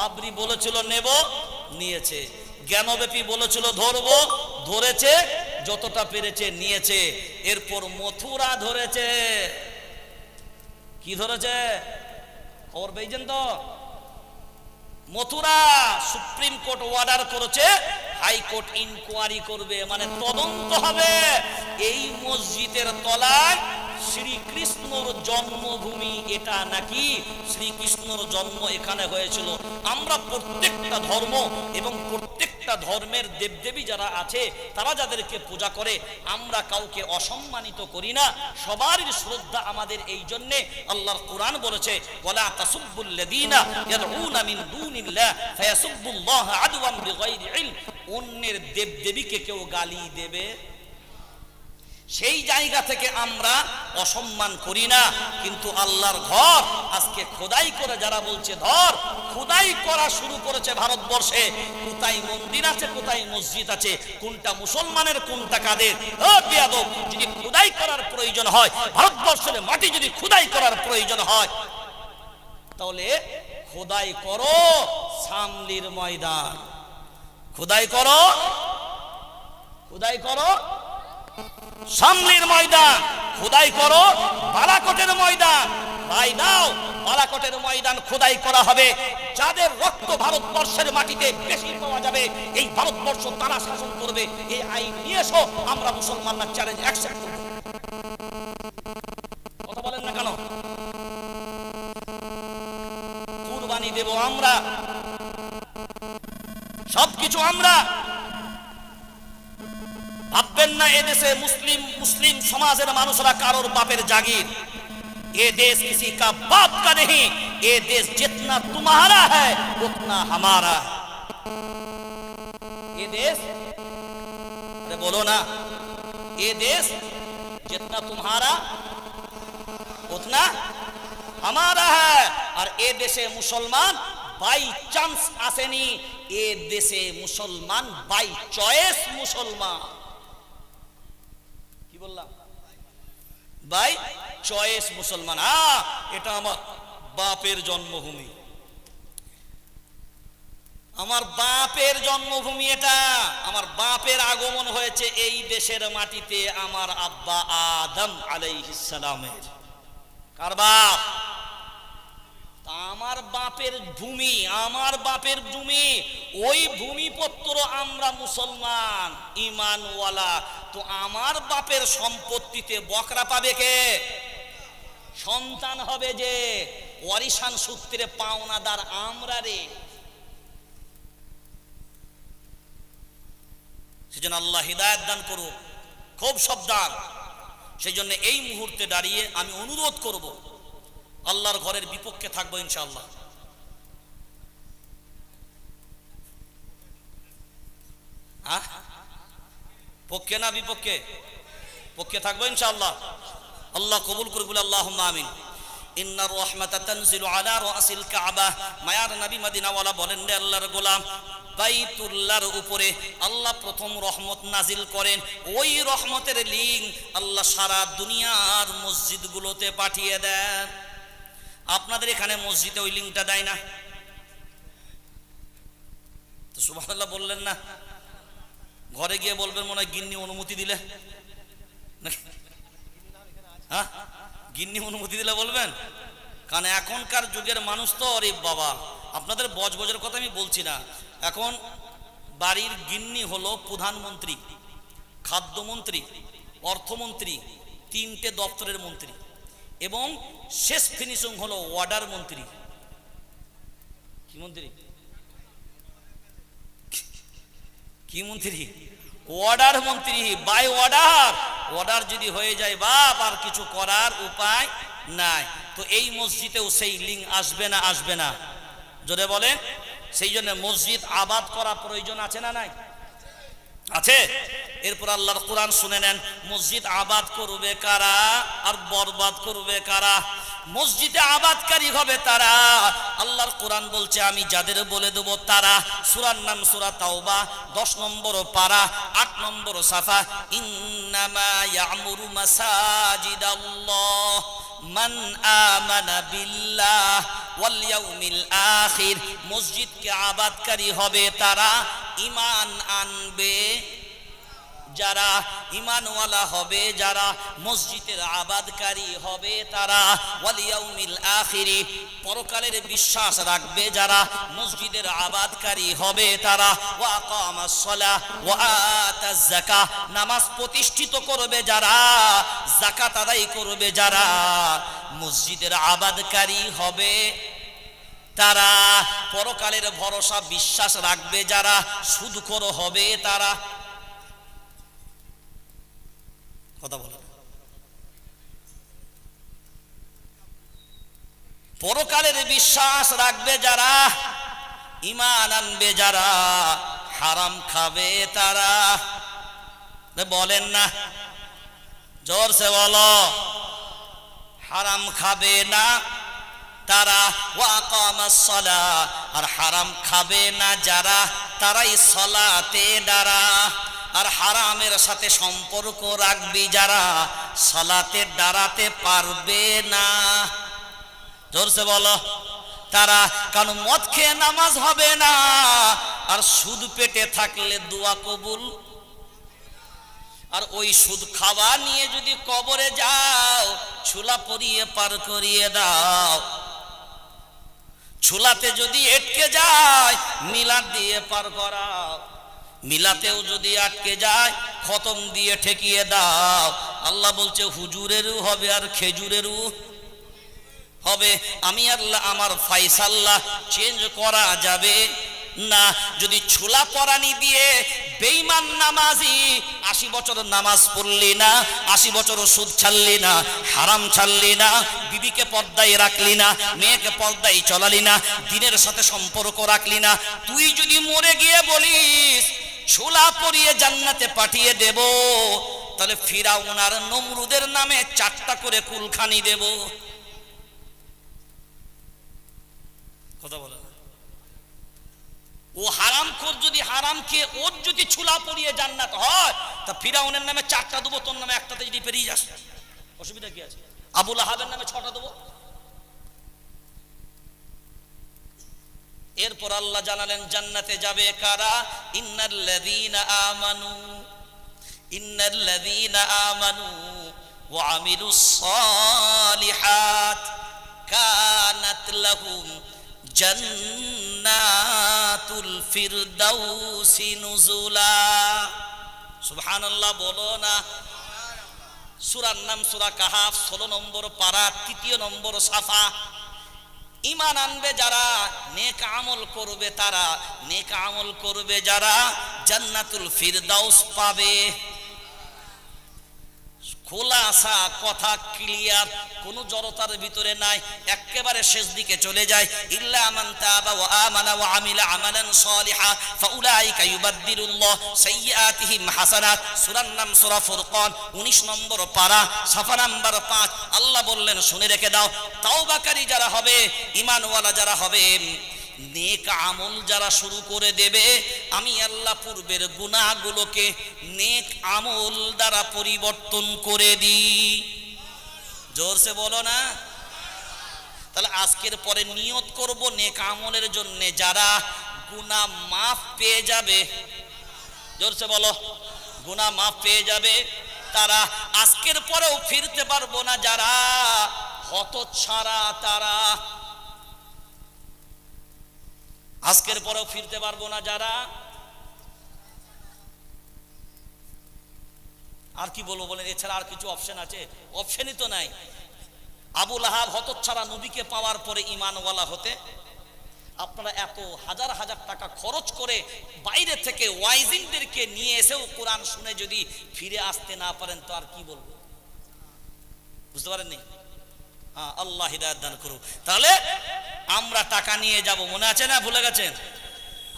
বাবরি বলেছিল, নেব। নিয়েছে। জ্ঞানব্যাপী বলেছিল, ধরবো। ধরেছে, যতটা পেরেছে নিয়েছে। এরপর মথুরা ধরেছে। কি ধরেছে? খবর পেয়েছেন তো? মথুরা সুপ্রিম কোর্ট অর্ডার করেছে হাইকোর্ট ইনকোয়ারি করবে মানে তদন্ত হবে। এই মসজিদের তলায় শ্রীকৃষ্ণর জন্মভূমি এটা নাকি? শ্রীকৃষ্ণর জন্ম এখানে হয়েছিল। আমরা প্রত্যেকটা ধর্ম এবং প্রত্যেকটা ধর্মের দেবদেবী যারা আছে, তারা যাদেরকে পূজা করে, আমরা কাউকে অসম্মানিত করি না। সবারই শ্রদ্ধা আমাদের এই জন্যে। আল্লাহর কোরআন বলেছে অন্যের দেবদেবীকে কেউ গালি দেবে? সেই জায়গা থেকে আমরা অসম্মান করি না। কিন্তু আল্লাহর ঘর আজকে খোদাই করে যারা বলছে, ধর, খোদাই করা শুরু করেছে ভারতবর্ষে। কোথায় মন্দির আছে, কোথায় মসজিদ আছে, কোনটা মুসলমানের, কোনটা কাদের? যদি খোদাই করার প্রয়োজন হয়, ভারতবর্ষের মাটি যদি খোদাই করার প্রয়োজন হয়, তাহলে খোদাই করো সামলির ময়দান। খোদাই করো খোদাই করো সামলির ময়দান। খোদাই করো, বালাকোটের ময়দান। ভাই, নাও, বালাকোটের ময়দান খোদাই করা হবে। যাদের রক্ত ভারতবর্ষের মাটিতে বেশি পাওয়া যাবে, এই ভারতবর্ষ তারা শাসন করবে। এই আইন নিয়ে এসো, আমরা মুসলমানরা চ্যালেঞ্জ অ্যাকসেপ্ট করব। কথা বলেন না কেন? কুরবানি দেব আমরা। সবকিছু আমরা। ভাববেন না এদেশে মুসলিম মুসলিম সমাজের মানুষরা কারোর বাপের জাগির ये देश किसी का बाप का नहीं ये देश जितना तुम्हारा है उतना हमारा है ये देश अरे बोलो ना ये देश जितना तुम्हारा उतना हमारा है और এ দেশে মুসলমান বাই চান্স আসেনি এ দেশে মুসলমান বাই চয়েস মুসলমান কি বললাম? বাই চয়েস মুসলমান। আ এটা আমার বাপের জন্মভূমি। আমার বাপের জন্মভূমি এটা। আমার বাপের আগমন হয়েছে এই দেশের মাটিতে আমার আব্বা আদম আলাইহিসসালামের কার বাপ? আমার বাপের ভূমি, আমার বাপের ভূমি, ওই ভূমিপত্র আমরা মুসলমান, ইমানওয়ালা। তো আমার বাপের সম্পত্তিতে বকরা পাবে কে? সন্তান হবে যে ওয়ারিসান সূত্রে পাওনাদার আমরা রে। সেজন্য আল্লাহ হৃদায়ত দান করুক। খুব সাবধান। সেই জন্য এই মুহূর্তে দাঁড়িয়ে আমি অনুরোধ করব। আল্লাহর ঘরের বিপক্ষে থাকব ইনশাআল্লাহ। পক্ষে না বিপক্ষে? পক্ষে থাকব ইনশাআল্লাহ। আল্লাহ কবুল করুক বলে আল্লাহ আমিন। ইন্নার মায়ার গোলাম, বাইতুল্লাহর উপরে আল্লাহ প্রথম রহমত নাজিল করেন। ওই রহমতের লিঙ্ক আল্লাহ সারা দুনিয়ার মসজিদগুলোতে পাঠিয়ে দেন। আপনাদের এখানে মসজিদে ওই লিঙ্কটা দেয় না। তো সুবহানাল্লাহ বললেন না। ঘরে গিয়ে বলবেন মনে হয় গিন্নি অনুমতি দিলে? হ্যাঁ? গিন্নি অনুমতি দিলে বলবেন? কারণ এখনকার যুগের মানুষ তো অরে বাবা। আপনাদের বজবজের কথা আমি বলছি না। এখন বাড়ির গিন্নি হলো প্রধানমন্ত্রী, খাদ্যমন্ত্রী, অর্থমন্ত্রী, তিনটে দপ্তরের মন্ত্রী। এবং শেষ ফিনিশিং হলো ওয়ার্ডার মন্ত্রী। কি মন্ত্রী? কি মন্ত্রী? অর্ডার মন্ত্রী বাই অর্ডার অর্ডার যদি হয়ে যায়, বাপ, আর কিছু করার উপায় নাই। তো এই মসজিদেও সেই লিঙ্ক আসবে না আসবে না। যদি বলেন, সেই জন্য মসজিদ আবাদ করা প্রয়োজন আছে না নাই? আছে? এরপর আল্লাহর কোরআন শুনে নেন, মসজিদ আবাদ করবে কারা আর বরবাদ করবে কারা? মসজিদে আবাদকারী হবে তারা। আল্লাহর কোরআন বলছে, আমি যাদের বলে দেব তারা। সুরার নাম সুরা তাওবা, দশ নম্বর পারা, আট নম্বর সাফা, ইন্নামা ইয়ামুরু মাসাজিদাল্লাহ মান আমানা বিল্লাহ ওয়াল ইয়াউমিল আখির। মসজিদকে আবাদকারী হবে তারা ঈমান আনবে, যারা ইমানওয়ালা হবে, যারা মসজিদের আবাদকারী হবে, তারা ওয়ালিয়াউমিল আখিরি, পরকালের বিশ্বাস রাখবে, যারা মসজিদের আবাদকারী হবে, তারা ওয়া আকামাস সালাহ ওয়া আতাজ যাকাহ, নামাজ প্রতিষ্ঠিত করবে, যারা যাকাত আদায় করবে, যারা মসজিদের আবাদকারী হবে তারা পরকালের ভরসা বিশ্বাস রাখবে, যারা সুদখোর হবে তারা। কথা বলে। পরকালের বিশ্বাস রাখবে যারা ইমান আনবে যারা, হারাম খাবে তারা। বলেন না, জোরসে বলো, হারাম খাবে না তারা ওয়াকামাস সালা আর হারাম খাবে না যারা, তারাই সলাতে দাঁড়া আর হারামের সাথে সম্পর্ক রাখবি যারা, সলাতে দাঁড়াতে পারবে না। জোরসে বলো, তারা, কারণ মদ খেয়ে নামাজ হবে না, আর সুদ পেটে থাকলে দোয়া কবুল। আর ওই সুদ খাওয়া নিয়ে যদি কবরে যাও, ছুলা পরিয়ে পার করিয়ে দাও। ছুলাতে যদি আটকে যায়, মিলাদ দিয়ে পার করাও। মিলাতেও যদি আটকে যায়, খতম দিয়ে ঠেকিয়ে দাও। আল্লাহ বলছে, হুজুরেরও হবে আর খেজুরেরও হবে। আমি আল্লাহ, আমার ফাইসাল্লাহ চেঞ্জ করা যাবে। না, যদি ছোলা পরানি দিয়ে বেইমান নামাজি, আশি বছর নামাজ পড়লি না, আশি বছর সুদ ছাড়লি না, হারাম ছাড়লি না, বিবিকে পর্দায় রাখলি না, মেয়েকে পর্দায় চলালি না, দিনের সাথে সম্পর্ক রাখলি না, তুই যদি মরে গিয়ে বলিস, ছোলা পরিয়ে জান্নাতে পাঠিয়ে দেব, তাহলে ফিরাউন আর নমরুদের নামে চারটা করে কুলখানি দেব কথা বলে। ও হারাম খোর যদি হারাম খেয়ে ওর যদি ছুলা পরিয়ে জান্নাত হয়, তা ফিরাউনের নামে চারটা দেবো, তোর নামে একটাতে যদি পেরিয়ে যাস। অসুবিধা কি আছে? আবুল আহাবের নামে ছটা দেবো। এরপর আল্লাহ জানালেন, জান্নাতে যাবে কারা? ইন্নাল্লাযীনা আমানু। ইন্নাল্লাযীনা আমানু ওয়া আমিলুস সালিহাত। কানাত লাহুম জান্নাতুল ফিরদাউসি নুজুলা। বলো না। সূরার নাম সূরা কাহাফ 16 নম্বর পারা তৃতীয় নম্বর সাফা। ইমান আনবে যারা, নেক করবে তারা। নেক আমল করবে যারা, জান্নাতুল ফিরদাউস পাবে। খোলাসা, কথা ক্লিয়ার কোন জড়তার ভিতরে নাই, একেবারে শেষ দিকে চলে যায়। ইল্লা মান তাবা ওয়া আমানা ওয়া আমিলা আমালান সালিহা, ফাউলাইকা ইউবাদদিলুল্লাহ সাইয়্যাতিহিম হাসানাত। সূরার নাম সূরা ফুরকান 19 নম্বর পারা, সাফা নাম্বার 5 আল্লাহ বললেন, শুনে রেখে দাও, তাওবাকারী যারা হবে, ঈমানওয়ালা যারা হবে নেক আমল যারা শুরু করে দেবে, আমি আল্লাহ পূর্বের গুনাহগুলোকে নেক আমল দ্বারা পরিবর্তন করে দিই। জোরসে বলো না? তাহলে আজকের পরে নিয়ত করব নেক আমলের জন্য। যারা গুনাহ মাফ পেয়ে যাবে, জোরসে বলো, গুনাহ মাফ পেয়ে যাবে, তারা আজকের পরেও ফিরতে পারব না। যারা হতচ্ছাড়া তারা আজকের পরেও ফিরতে পারব না যারা। আর কি বলব বলেন, এছাড়া আর কিছু অপশন আছে? অপশনই তো নাই। আবুল আহাব হতচ্ছাড়া নবীকে পাওয়ার পরে ইমানওয়ালা হতে। আপনারা এত হাজার হাজার টাকা খরচ করে বাইরে থেকে ওয়াইজিনদেরকে নিয়ে এসেও কোরআন শুনে যদি ফিরে আসতে না পারেন, তো আর কি বলব? বুঝতে পারেননি? আল্লাহ হৃদায়ত দান করুক। তাহলে আমরা টাকা নিয়ে যাব, মনে আছে না? ভুলে গেছেন?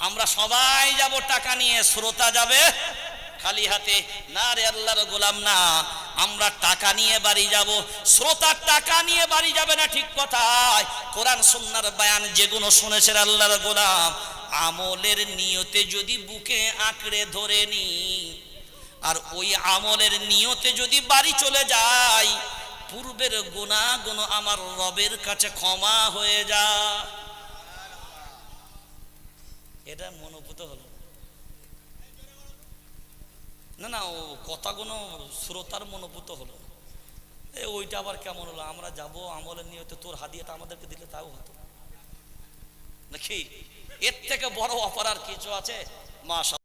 আমরা সবাই যাব টাকা নিয়ে, শ্রোতা যাবে খালি হাতে। না রে আল্লাহর গোলাম, না। আমরা টাকা নিয়ে বাড়ি যাব। শ্রোতার টাকা নিয়ে বাড়ি যাবে না ঠিক কথায়। কোরআন সুন্নার বায়ান যেগুলো শুনেছেন আল্লাহর গোলাম, আমলের নিয়তে যদি বুকে আঁকড়ে ধরে নি, আর ওই আমলের নিয়তে যদি বাড়ি চলে যায় পূর্বের গুণাগুণ আমার রবের কাছে ক্ষমা হয়ে যা। এটা মনোভূত হলো। না না, ও কথাগুলো শ্রোতার মনোভূত হলো। এ, ওইটা আবার কেমন হলো? আমরা যাব আমলের নিয়তে, তোর হাদিয়াটা আমাদেরকে দিলে তাও হতো। নাকি? এর থেকে বড় আর কিছু আছে? মাশা